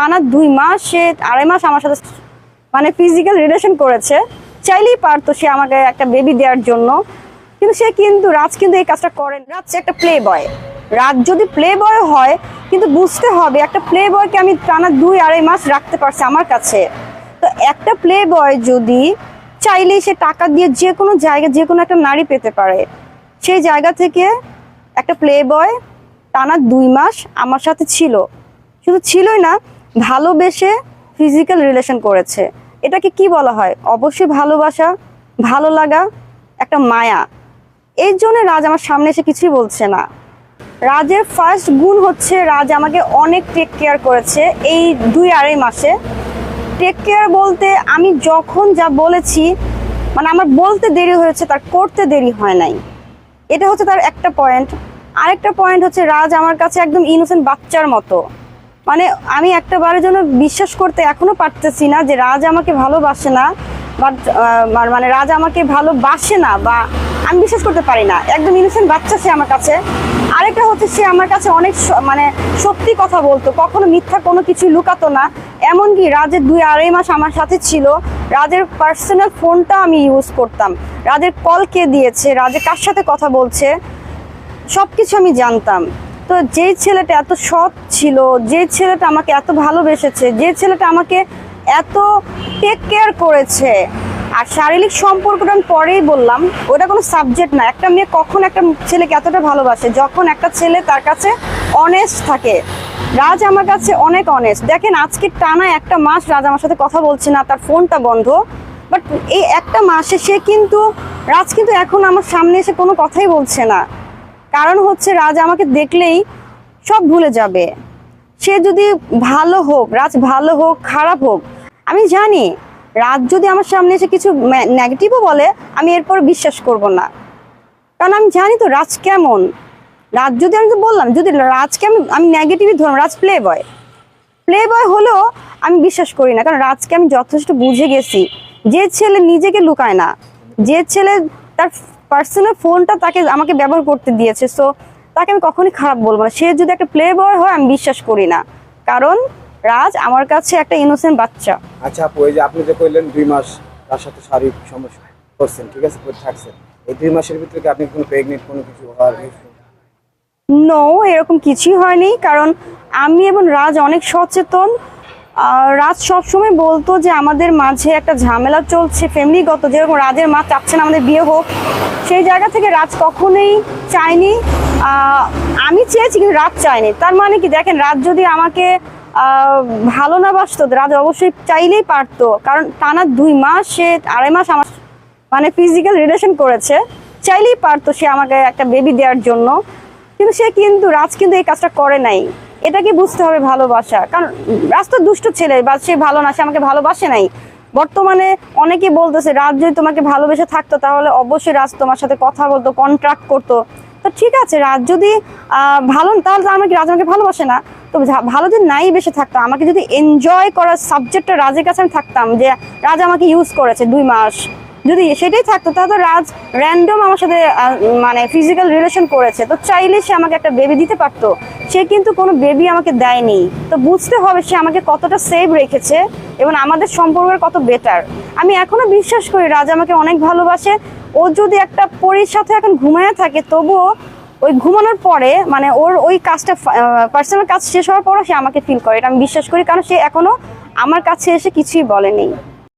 টানা দুই মাস, সে আড়াই মাস আমার সাথে মানে ফিজিক্যাল রিলেশন করেছে। চাইলেই পারতো সে আমাকে একটা বেবি দেওয়ার জন্য। কিন্তু সে কিন্তু, রাজ কিন্তু এই কাজটা করেন রাজ সে একটা প্লে বয় রাজ যদি প্লে বয় হয়, কিন্তু বুঝতে হবে একটা প্লে বয়কে আমি টানা দুই আড়াই মাস রাখতে পারছি আমার কাছে। তো একটা প্লে বয় যদি চাইলেই সে টাকা দিয়ে যে কোনো জায়গায় যে কোনো একটা নারী পেতে পারে। সেই জায়গা থেকে একটা প্লে বয় টানা দুই মাস আমার সাথে ছিল। শুধু ছিলই না ভালোবেসে ফিজিক্যাল রিলেশন করেছে। এটাকে কি বলা হয়? অবশ্যই ভালোবাসা, ভালো লাগা, একটা মায়া। এর জন্য রাজ আমার সামনে এসে কিছুই বলছে না। রাজের ফার্স্ট গুণ হচ্ছে রাজ আমাকে অনেক টেক কেয়ার করেছে এই দুই আড়াই মাসে। টেক কেয়ার বলতে আমি যখন যা বলেছি মানে আমার বলতে দেরি হয়েছে, তার করতে দেরি হয় নাই। এটা হচ্ছে তার একটা পয়েন্ট আরেকটা পয়েন্ট হচ্ছে রাজ আমার কাছে একদম ইনোসেন্ট বাচ্চার মতো। মানে আমি একটা বারের জন্য বিশ্বাস করতে এখনও পারতেছি না যে রাজ আমাকে ভালোবাসে না বাট মানে রাজ আমাকে ভালোবাসে না বা আমি বিশ্বাস করতে পারি না। একদম ইনোসেন্ট বাচ্চা সে আমার কাছে। আরেকটা হচ্ছে সে আমার কাছে অনেক মানে সত্যি কথা বলতো, কখনো মিথ্যা কোনো কিছু লুকাতো না। এমনকি রাজের দুই আড়াই মাস আমার সাথে ছিল, রাজের পার্সোনাল ফোনটা আমি ইউজ করতাম। রাজের কল কে দিয়েছে রাজের কার সাথে কথা বলছে সব কিছু আমি জানতাম। তো যে ছেলেটা এত সৎ ছিল, যে ছেলেটা আমাকে এত ভালোবেসেছে, যে ছেলেটা আমাকে এত টেক কেয়ার করেছে। আর শারীরিক সম্পর্কটা আমি পরেই বললাম, ওটা কোনো সাবজেক্ট না। একটা মেয়ে কখন একটা ছেলেকে এতটা ভালোবাসে? যখন একটা ছেলে তার কাছে অনেস্ট থাকে। রাজ আমার কাছে অনেক অনেস্ট দেখেন, আজকে টানা একটা মাস রাজ আমার সাথে কথা বলছে না, তার ফোনটা বন্ধ। বাট এই একটা মাসে সে কিন্তু, রাজ কিন্তু এখন আমার সামনে এসে কোনো কথাই বলছে না। কারণ হচ্ছে রাজ আমাকে দেখলেই সব ভুলে যাবে। সে যদি ভালো হোক, রাজ ভালো হোক, খারাপ হোক, আমি জানি রাজ যদি আমার সামনে এসে কিছু নেগেটিভও বলে, আমি এরপর বিশ্বাস করব না। কারণ আমি জানি তো রাজ কেমন। রাজ যদি আমি তো বললাম, যদি রাজকে আমি আমি নেগেটিভই ধরলাম, রাজ প্লে বয় প্লে বয় হলেও আমি বিশ্বাস করি না, কারণ রাজকে আমি যথেষ্ট বুঝে গেছি। যে ছেলে নিজেকে লুকায় না, যে ছেলে তার পার্সোনাল ফোনটা তাকে আমাকে ব্যবহার করতে দিয়েছে সো তাকে আমি কখনই খারাপ বলব না। সে যদি একটা প্লে বয় হয় আমি বিশ্বাস করি না। কারণ রাজ আমার কাছে একটা ইনোসেন্ট বাচ্চা। আচ্ছা আপু এই যে আপনি যে কইলেন দুই মাস তার সাথে শারীরিক সমস্যা করছেন ঠিক আছে? করে থাকছেন। এই দুই মাসের ভিতরে কি আপনি কোনো প্রেগনেন্ট কোনো কিছু হওয়ার নো এরকম কিছুই হয়নি। কারণ আমি এবং রাজ অনেক সচেতন। রাজ সবসময় বলতো যে আমাদের মাঝে একটা ঝামেলা চলছে, ফ্যামিলিগত, যেরকম রাজের মা চাচ্ছে না আমাদের বিয়ে হোক, সেই জায়গা থেকে রাজ কখনোই চায়নি। আমি চেয়েছি কিন্তু রাজ চায়নি। তার মানে কি, দেখেন, রাজ যদি আমাকে ভালো না বাসতো, রাজ অবশ্যই চাইলেই পারতো। কারণ টানা দুই মাস, সে আড়াই মাস আমার মানে ফিজিক্যাল রিলেশন করেছে, চাইলেই পারতো সে আমাকে একটা বেবি দেওয়ার জন্য। কিন্তু সে কিন্তু, রাজ কিন্তু এই কাজটা করে নাই। এটাকে বুঝতে হবে ভালোবাসা। কারণ রাজ তো দুষ্ট ছেলে বা সে ভালো না, সে আমাকে ভালোবাসে নাই। বর্তমানে অনেকে বলতেছে রাজ যদি তোমাকে ভালোবেসে থাকতো, তাহলে অবশ্যই রাজ তোমার সাথে কথা বলতো কন্ট্রাক্ট করতো। তো ঠিক আছে রাজ যদি ভালো, তাহলে আমাকে রাজ আমাকে ভালোবাসে না। তো ভালো যদি নাই বেশি থাকতো, আমাকে যদি এনজয় করার সাবজেক্টটা রাজের কাছে আমি থাকতাম, যে রাজ আমাকে ইউজ করেছে দুই মাস। যদি সেটাই থাকতো, তাহলে রাজ র্যান্ডম আমার সাথে মানে ফিজিক্যাল রিলেশন করেছে। তো চাইলে সে আমাকে একটা বেবি দিতে পারতো। সে কিন্তু কোনো বেবি আমাকে দেয়নি। তো বুঝতে হবে সে আমাকে কতটা সেভ রেখেছে এবং আমাদের সম্পর্কের কত বেটার আমি এখনও বিশ্বাস করি রাজ আমাকে অনেক ভালোবাসে। ও যদি একটা পরীর সাথে এখন ঘুমায় থাকে, তবুও ওই ঘুমানোর পরে মানে ওর ওই কাজটা পার্সোনাল কাজ শেষ হওয়ার পরও সে আমাকে ফিল করে। এটা আমি বিশ্বাস করি, কারণ সে এখনও আমার কাছে এসে কিছুই বলেনি।